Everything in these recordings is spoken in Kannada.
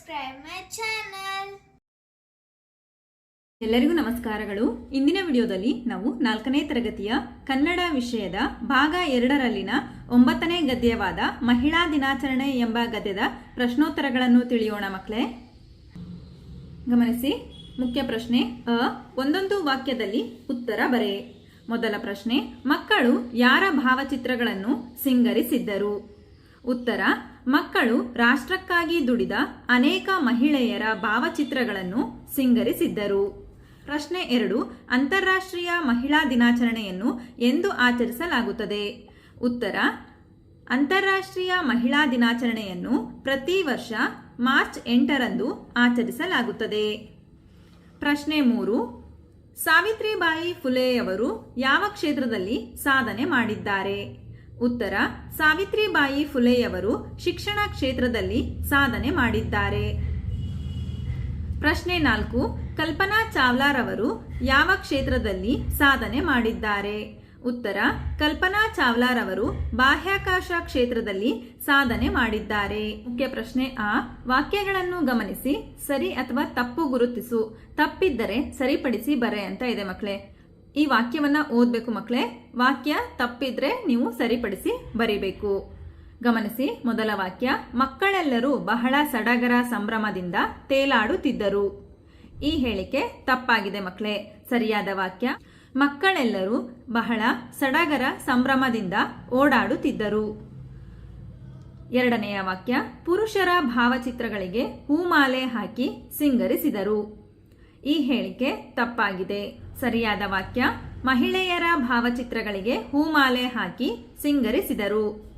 subscribe my ಚಾನಲ್ ಎಲ್ಲರಿಗೂ ನಮಸ್ಕಾರಗಳು. ಇಂದಿನ ವಿಡಿಯೋದಲ್ಲಿ ನಾವು ನಾಲ್ಕನೇ ತರಗತಿಯ ಕನ್ನಡ ವಿಷಯದ ಭಾಗ ಎರಡರಲ್ಲಿನ ಒಂಬತ್ತನೇ ಗದ್ಯವಾದ ಮಹಿಳಾ ದಿನಾಚರಣೆ ಎಂಬ ಗದ್ಯದ ಪ್ರಶ್ನೋತ್ತರಗಳನ್ನು ತಿಳಿಯೋಣ ಮಕ್ಕಳೇ. ಗಮನಿಸಿ, ಮುಖ್ಯ ಪ್ರಶ್ನೆ ಅ. ಒಂದೊಂದು ವಾಕ್ಯದಲ್ಲಿ ಉತ್ತರ ಬರೆ. ಮೊದಲ ಪ್ರಶ್ನೆ, ಮಕ್ಕಳು ಯಾರ ಭಾವಚಿತ್ರಗಳನ್ನು ಸಿಂಗರಿಸಿದ್ದರು? ಉತ್ತರ ಮಕ್ಕಳು ರಾಷ್ಟ್ರಕ್ಕಾಗಿ ದುಡಿದ ಅನೇಕ ಮಹಿಳೆಯರ ಭಾವಚಿತ್ರಗಳನ್ನು ಸಿಂಗರಿಸಿದ್ದರು. ಪ್ರಶ್ನೆ ಎರಡು, ಅಂತಾರಾಷ್ಟ್ರೀಯ ಮಹಿಳಾ ದಿನಾಚರಣೆಯನ್ನು ಎಂದು ಆಚರಿಸಲಾಗುತ್ತದೆ. ಉತ್ತರ, ಅಂತಾರಾಷ್ಟ್ರೀಯ ಮಹಿಳಾ ದಿನಾಚರಣೆಯನ್ನು ಪ್ರತಿ ವರ್ಷ ಮಾರ್ಚ್ ಎಂಟರಂದು ಆಚರಿಸಲಾಗುತ್ತದೆ. ಪ್ರಶ್ನೆ ಮೂರು, ಸಾವಿತ್ರಿಬಾಯಿ ಫುಲೆಯವರು ಯಾವ ಕ್ಷೇತ್ರದಲ್ಲಿ ಸಾಧನೆ ಮಾಡಿದ್ದಾರೆ? ಉತ್ತರ, ಸಾವಿತ್ರಿಬಾಯಿ ಫುಲೆಯವರು ಶಿಕ್ಷಣ ಕ್ಷೇತ್ರದಲ್ಲಿ ಸಾಧನೆ ಮಾಡಿದ್ದಾರೆ. ಪ್ರಶ್ನೆ ನಾಲ್ಕು, ಕಲ್ಪನಾ ಚಾವ್ಲಾರವರು ಯಾವ ಕ್ಷೇತ್ರದಲ್ಲಿ ಸಾಧನೆ ಮಾಡಿದ್ದಾರೆ? ಉತ್ತರ, ಕಲ್ಪನಾ ಚಾವ್ಲಾರವರು ಬಾಹ್ಯಾಕಾಶ ಕ್ಷೇತ್ರದಲ್ಲಿ ಸಾಧನೆ ಮಾಡಿದ್ದಾರೆ. ಮುಖ್ಯ ಪ್ರಶ್ನೆ ಆ, ವಾಕ್ಯಗಳನ್ನು ಗಮನಿಸಿ, ಸರಿ ಅಥವಾ ತಪ್ಪು ಗುರುತಿಸು, ತಪ್ಪಿದ್ದರೆ ಸರಿಪಡಿಸಿ ಬರೆ ಅಂತ ಇದೆ ಮಕ್ಕಳೇ ಈ ವಾಕ್ಯವನ್ನ ಓದಬೇಕು ಮಕ್ಕಳೇ ವಾಕ್ಯ ತಪ್ಪಿದ್ರೆ ನೀವು ಸರಿಪಡಿಸಿ ಬರಿಬೇಕು. ಗಮನಿಸಿ, ಮೊದಲ ವಾಕ್ಯ, ಮಕ್ಕಳೆಲ್ಲರೂ ಬಹಳ ಸಡಗರ ಸಂಭ್ರಮದಿಂದ ತೇಲಾಡುತ್ತಿದ್ದರು. ಈ ಹೇಳಿಕೆ ತಪ್ಪಾಗಿದೆ ಮಕ್ಕಳೇ ಸರಿಯಾದ ವಾಕ್ಯ, ಮಕ್ಕಳೆಲ್ಲರೂ ಬಹಳ ಸಡಗರ ಸಂಭ್ರಮದಿಂದ ಓಡಾಡುತ್ತಿದ್ದರು. ಎರಡನೆಯ ವಾಕ್ಯ, ಪುರುಷರ ಭಾವಚಿತ್ರಗಳಿಗೆ ಹೂಮಾಲೆ ಹಾಕಿ ಸಿಂಗರಿಸಿದರು. ಈ ಹೇಳಿಕೆ ತಪ್ಪಾಗಿದೆ. ಸರಿಯಾದ ವಾಕ್ಯ, ಮಹಿಳೆಯರ ಭಾವಚಿತ್ರಗಳಿಗೆ ಹೂಮಾಲೆ ಹಾಕಿ ಸಿಂಗರಿಸಿದರು.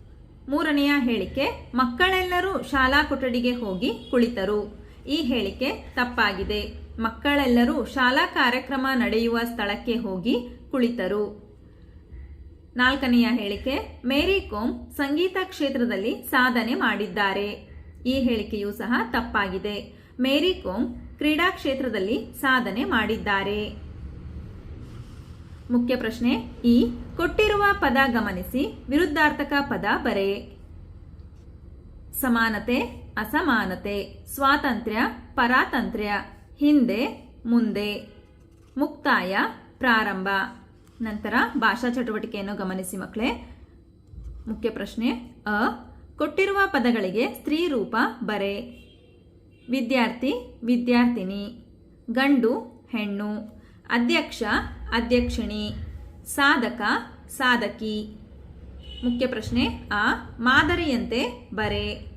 ಮೂರನೆಯ ಹೇಳಿಕೆ, ಮಕ್ಕಳೆಲ್ಲರೂ ಶಾಲಾ ಕೊಠಡಿಗೆ ಹೋಗಿ ಕುಳಿತರು. ಈ ಹೇಳಿಕೆ ತಪ್ಪಾಗಿದೆ. ಮಕ್ಕಳೆಲ್ಲರೂ ಶಾಲಾ ಕಾರ್ಯಕ್ರಮ ನಡೆಯುವ ಸ್ಥಳಕ್ಕೆ ಹೋಗಿ ಕುಳಿತರು. ನಾಲ್ಕನೆಯ ಹೇಳಿಕೆ, ಮೇರಿ ಕೋಮ್ ಸಂಗೀತ ಕ್ಷೇತ್ರದಲ್ಲಿ ಸಾಧನೆ ಮಾಡಿದ್ದಾರೆ. ಈ ಹೇಳಿಕೆಯೂ ಸಹ ತಪ್ಪಾಗಿದೆ. ಮೇರಿ ಕೋಮ್ ಕ್ರೀಡಾ ಕ್ಷೇತ್ರದಲ್ಲಿ ಸಾಧನೆ ಮಾಡಿದ್ದಾರೆ. ಮುಖ್ಯ ಪ್ರಶ್ನೆ ಈ ಕೊಟ್ಟಿರುವ ಪದ ಗಮನಿಸಿ ವಿರುದ್ಧಾರ್ಥಕ ಪದ ಬರೆ. ಸಮಾನತೆ, ಅಸಮಾನತೆ, ಸ್ವಾತಂತ್ರ್ಯ, ಪರಾತಂತ್ರ್ಯ, ಹಿಂದೆ, ಮುಂದೆ, ಮುಕ್ತಾಯ, ಪ್ರಾರಂಭ. ನಂತರ ಭಾಷಾ ಚಟುವಟಿಕೆಯನ್ನು ಗಮನಿಸಿ ಮಕ್ಕಳೇ ಮುಖ್ಯ ಪ್ರಶ್ನೆ ಅ. ಕೊಟ್ಟಿರುವ ಪದಗಳಿಗೆ ಸ್ತ್ರೀ ರೂಪ ಬರೆ. ವಿದ್ಯಾರ್ಥಿ, ವಿದ್ಯಾರ್ಥಿನಿ. ಗಂಡು, ಹೆಣ್ಣು. ಅಧ್ಯಕ್ಷ ಅಧ್ಯಕ್ಷಿಣಿ, ಸಾಧಕ, ಸಾಧಕಿ. ಮುಖ್ಯ ಪ್ರಶ್ನೆ ಆ, ಮಾದರಿಯಂತೆ ಬರೆ.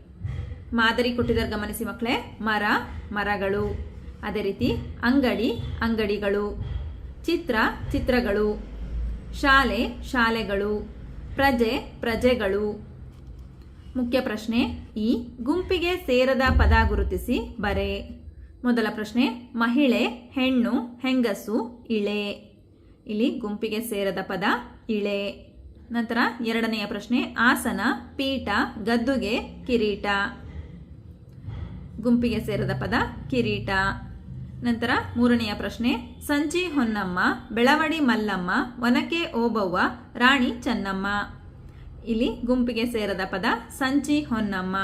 ಮಾದರಿ ಕೊಟ್ಟಿದ್ದಾರೆ, ಗಮನಿಸಿ ಮಕ್ಕಳೇ. ಮರ, ಮರಗಳು. ಅದೇ ರೀತಿ ಅಂಗಡಿ, ಅಂಗಡಿಗಳು. ಚಿತ್ರ, ಚಿತ್ರಗಳು. ಶಾಲೆ, ಶಾಲೆಗಳು. ಪ್ರಜೆ, ಪ್ರಜೆಗಳು. ಮುಖ್ಯ ಪ್ರಶ್ನೆ ಈ ಗುಂಪಿಗೆ ಸೇರದ ಪದ ಗುರುತಿಸಿ ಬರೆ. ಮೊದಲ ಪ್ರಶ್ನೆ, ಮಹಿಳೆ, ಹೆಣ್ಣು, ಹೆಂಗಸು, ಇಳೆ. ಇಲ್ಲಿ ಗುಂಪಿಗೆ ಸೇರದ ಪದ ಇಳೆ. ನಂತರ ಎರಡನೆಯ ಪ್ರಶ್ನೆ, ಆಸನ, ಪೀಠ, ಗದ್ದುಗೆ, ಕಿರೀಟ. ಗುಂಪಿಗೆ ಸೇರದ ಪದ ಕಿರೀಟ. ನಂತರ ಮೂರನೆಯ ಪ್ರಶ್ನೆ, ಸಂಚಿ ಹೊನ್ನಮ್ಮ, ಬೆಳವಡಿ ಮಲ್ಲಮ್ಮ, ಒನಕೆ ಓಬವ್ವ, ರಾಣಿ ಚೆನ್ನಮ್ಮ. ಇಲ್ಲಿ ಗುಂಪಿಗೆ ಸೇರದ ಪದ ಸಂಚಿ ಹೊನ್ನಮ್ಮ.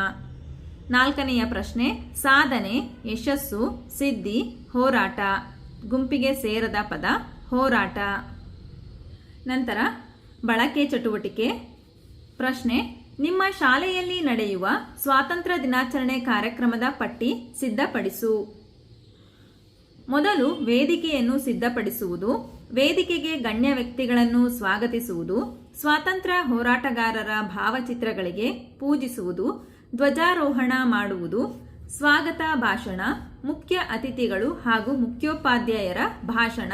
ನಾಲ್ಕನೆಯ ಪ್ರಶ್ನೆ, ಸಾಧನೆ, ಯಶಸ್ಸು, ಸಿದ್ಧಿ, ಹೋರಾಟ. ಗುಂಪಿಗೆ ಸೇರದ ಪದ ಹೋರಾಟ. ನಂತರ ಬಳಕೆ ಚಟುವಟಿಕೆ. ಪ್ರಶ್ನೆ, ನಿಮ್ಮ ಶಾಲೆಯಲ್ಲಿ ನಡೆಯುವ ಸ್ವಾತಂತ್ರ್ಯ ದಿನಾಚರಣೆ ಕಾರ್ಯಕ್ರಮದ ಪಟ್ಟಿ ಸಿದ್ಧಪಡಿಸು. ಮೊದಲು ವೇದಿಕೆಯನ್ನು ಸಿದ್ಧಪಡಿಸುವುದು, ವೇದಿಕೆಗೆ ಗಣ್ಯ ವ್ಯಕ್ತಿಗಳನ್ನು ಸ್ವಾಗತಿಸುವುದು, ಸ್ವಾತಂತ್ರ್ಯ ಹೋರಾಟಗಾರರ ಭಾವಚಿತ್ರಗಳಿಗೆ ಪೂಜಿಸುವುದು, ಧ್ವಜಾರೋಹಣ ಮಾಡುವುದು, ಸ್ವಾಗತ ಭಾಷಣ, ಮುಖ್ಯ ಅತಿಥಿಗಳು ಹಾಗೂ ಮುಖ್ಯೋಪಾಧ್ಯಾಯರ ಭಾಷಣ